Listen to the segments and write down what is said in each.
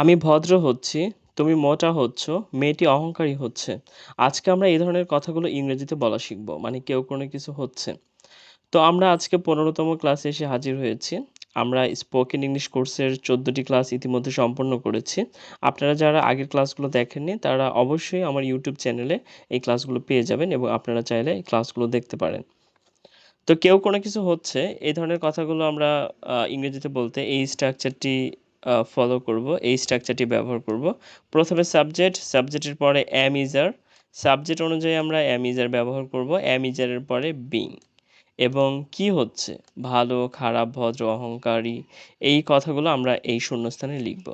আমি ভদ্র হচ্ছি, তুমি মোটা হচ্ছ, মেয়েটি অহংকারী হচ্ছে। আজকে আমরা এই ধরনের কথাগুলো ইংরেজিতে বলা শিখব মানে কেউ কোনো কিছু হচ্ছে। তো আমরা আজকে পনেরোতম ক্লাসে এসে হাজির হয়েছি। আমরা স্পোকেন ইংলিশ কোর্সের চোদ্দোটি ক্লাস ইতিমধ্যে সম্পন্ন করেছি। আপনারা যারা আগের ক্লাসগুলো দেখেননি, তারা অবশ্যই আমার ইউটিউব চ্যানেলে এই ক্লাসগুলো পেয়ে যাবেন এবং আপনারা চাইলে এই ক্লাসগুলো দেখতে পারেন। তো কেউ কোনো কিছু হচ্ছে, এই ধরনের কথাগুলো আমরা ইংরেজিতে বলতে এই স্ট্রাকচারটি ফলো করব, এই স্ট্রাকচারটি ব্যবহার করব। প্রথমে সাবজেক্ট সাবজেক্টের পরে অ্যাম ইজার সাবজেক্ট অনুযায়ী আমরা অ্যাম ইজার ব্যবহার করব অ্যাম ইজারের পরে বিং এবং কি হচ্ছে? ভালো, খারাপ, ভদ্র, অহংকারী, এই কথাগুলো আমরা এই শূন্যস্থানে লিখব।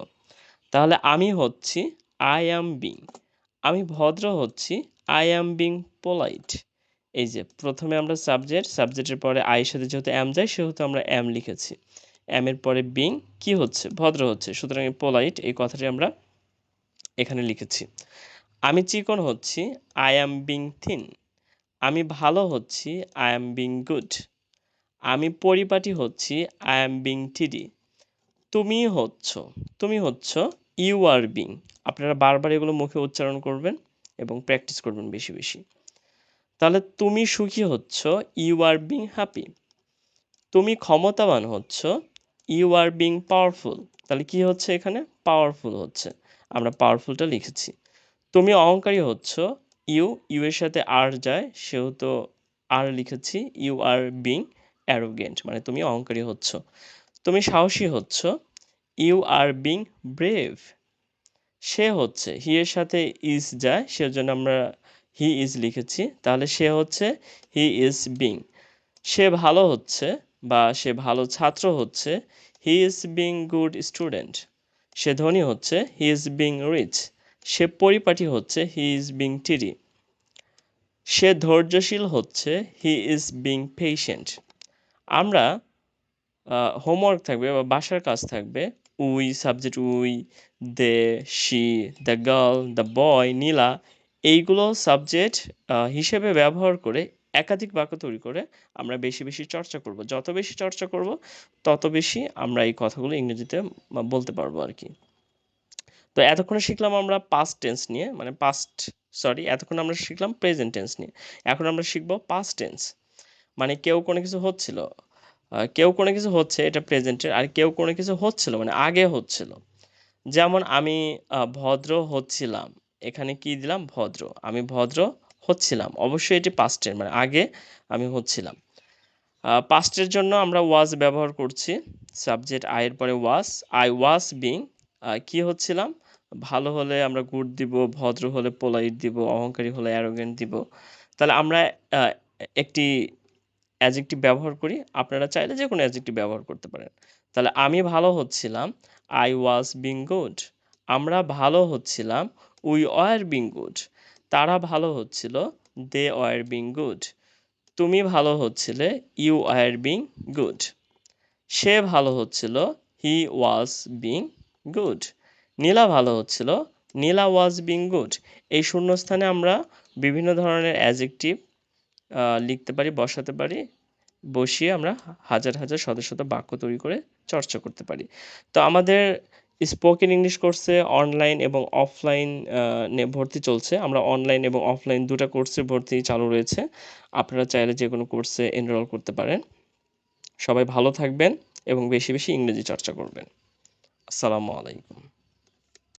তাহলে আমি হচ্ছি আই অ্যাম বিং আমি ভদ্র হচ্ছি আই অ্যাম বিং পোলাইট এই যে, প্রথমে আমরা সাবজেক্ট সাবজেক্টের পরে আয়ের সাথে যেহেতু অ্যাম যায়, সেহেতু আমরা অ্যাম লিখেছি। অ্যাম এর পরে বিং কি হচ্ছে? ভদ্র হচ্ছে। সুতরাং পোলাইট এই কথাটি আমরা এখানে লিখেছি। আমি চিকন হচ্ছি আই অ্যাম বিং থিন আমি ভালো হচ্ছি আই অ্যাম বিং গুড আমি পরিপাটি হচ্ছি আই অ্যাম বিং টিডি তুমি হচ্ছ তুমি হচ্ছ ইউ আর বিং আপনারা বারবার এগুলো মুখে উচ্চারণ করবেন এবং প্র্যাকটিস করবেন বেশি বেশি। তাহলে তুমি সুখী হচ্ছ ইউ আর বিং হ্যাপি তুমি ক্ষমতাবান হচ্ছ ইউ আর বিং পাওয়ারফুল তাহলে কি হচ্ছে এখানে? পাওয়ারফুল হচ্ছে। আমরা পাওয়ারফুলটা লিখেছি। তুমি অহংকারী হচ্ছ। ইউ ইউ এর সাথে আর যায়। সেহেতু আর লিখেছি। ইউ আর বিং অ্যারোগেন্ট মানে তুমি অহংকারী হচ্ছ। তুমি সাহসী হচ্ছ। ইউ আর বিং ব্রেভ সে হচ্ছে। হি এর সাথে ইজ যায়। সেজন্য আমরা হি ইজ লিখেছি। তাহলে সে হচ্ছে হি ইজ বিং সে ভালো হচ্ছে। বা সে ভালো ছাত্র হচ্ছে he is being good student সে ধনী হচ্ছে হি ইজ বিং রিচ সে পরিপাটি হচ্ছে হি ইজ বিং টিডি সে ধৈর্যশীল হচ্ছে হি ইজ বিং পেশেন্ট আমরা হোমওয়ার্ক থাকবে বা বাসার কাজ থাকবে, we subject we, they, she the girl the boy, Nila, এইগুলো সাবজেক্ট হিসেবে ব্যবহার করে একাধিক বাক্য তৈরি করে আমরা বেশি বেশি চর্চা করব। যত বেশি চর্চা করব, তত বেশি আমরা এই কথাগুলো ইংরেজিতে বলতে পারব আর কি। তো এতক্ষণে শিখলাম আমরা পাস্ট টেন্স নিয়ে মানে পাস্ট সরি এতক্ষণ আমরা শিখলাম প্রেজেন্ট টেন্স নিয়ে। এখন আমরা শিখব পাস্ট টেন্স মানে কেউ কোনো কিছু হচ্ছিল কেউ কোনো কিছু হচ্ছে, এটা প্রেজেন্টের আর কেউ কোনো কিছু হচ্ছিল মানে আগে হচ্ছিল। যেমন আমি ভদ্র হচ্ছিলাম, এখানে কি দিলাম? ভদ্র। আমি ভদ্র হচ্ছিলাম। অবশ্যই এটি পাস্টের মানে আগে আমি হচ্ছিলাম। পাস্টের জন্য আমরা ওয়াজ ব্যবহার করছি। সাবজেক্ট আয়ের পরে ওয়াজ আই ওয়াজ বিং কি হচ্ছিলাম? ভালো হলে আমরা গুড দিব, ভদ্র হলে পোলাইট দিব, অহংকারী হলে অ্যারোগেন্ট দিব। তাহলে আমরা একটি অ্যাজেক্টিভ ব্যবহার করি। আপনারা চাইলে যে কোনো অ্যাজেক্টিভ ব্যবহার করতে পারেন। তাহলে আমি ভালো হচ্ছিলাম আই ওয়াজ বিং গুড আমরা ভালো হচ্ছিলাম উই ওয়ার বিং গুড তারা ভালো হচ্ছিল দে ওয়ার বিং গুড তুমি ভালো হচ্ছিলে ইউ ওয়ার বিং গুড সে ভালো হচ্ছিল হি ওয়াজ বিং গুড নীলা ভালো হচ্ছিল, নীলা ওয়াজ বিং গুড এই শূন্যস্থানে আমরা বিভিন্ন ধরনের অ্যাজেক্টিভ লিখতে পারি, বসাতে পারি, বসিয়ে আমরা হাজার হাজার শত শত বাক্য তৈরি করে চর্চা করতে পারি। তো আমাদের স্পোকেন ইংলিশ কোর্সে অনলাইন এবং অফলাইন ভর্তি চলছে। আমরা অনলাইন এবং অফলাইন দুটা কোর্সে ভর্তি চালু রয়েছে। আপনারা চাইলে যে কোনো কোর্সে এনরোল করতে পারেন। সবাই ভালো থাকবেন এবং বেশি বেশি ইংরেজি চর্চা করবেন। আসসালামু আলাইকুম।